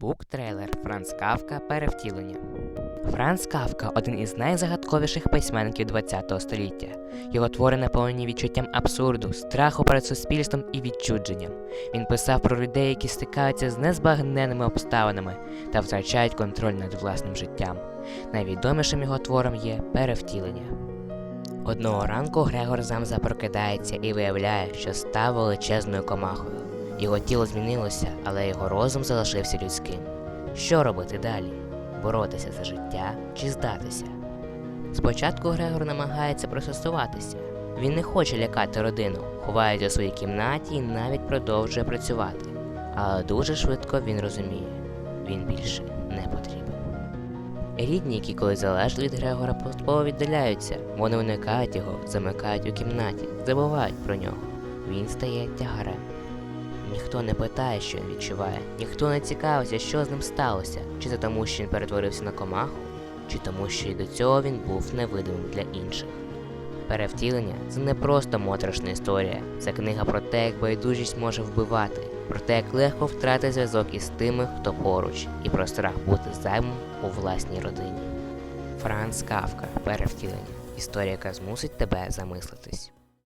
Буктрейлер Франц Кавка Перевтілення. Франц Кавка один із найзагадковіших письменників ХХ століття. Його твори наповнені відчуттям абсурду, страху перед суспільством і відчудженням. Він писав про людей, які стикаються з незбагненними обставинами та втрачають контроль над власним життям. Найвідомішим його твором є перевтілення. Одного ранку Грегор Замза прокидається і виявляє, що став величезною комахою. Його тіло змінилося, але його розум залишився людським. Що робити далі? Боротися за життя чи здатися? Спочатку Грегор намагається пристосуватися. Він не хоче лякати родину, ховається у своїй кімнаті і навіть продовжує працювати. Але дуже швидко він розуміє, він більше не потрібен. Рідні, які колись залежали від Грегора, поступово віддаляються. Вони уникають його, замикають у кімнаті, забувають про нього. Він стає тягарем. Ніхто не питає, що він відчуває, ніхто не цікавиться, що з ним сталося, чи це тому, що він перетворився на комаху, чи тому, що і до цього він був невидимим для інших. Перевтілення це не просто моторошна історія, це книга про те, як байдужість може вбивати, про те, як легко втратити зв'язок із тими, хто поруч, і про страх бути займом у власній родині. Франц Кавка Перевтілення. Історія, яка змусить тебе замислитись.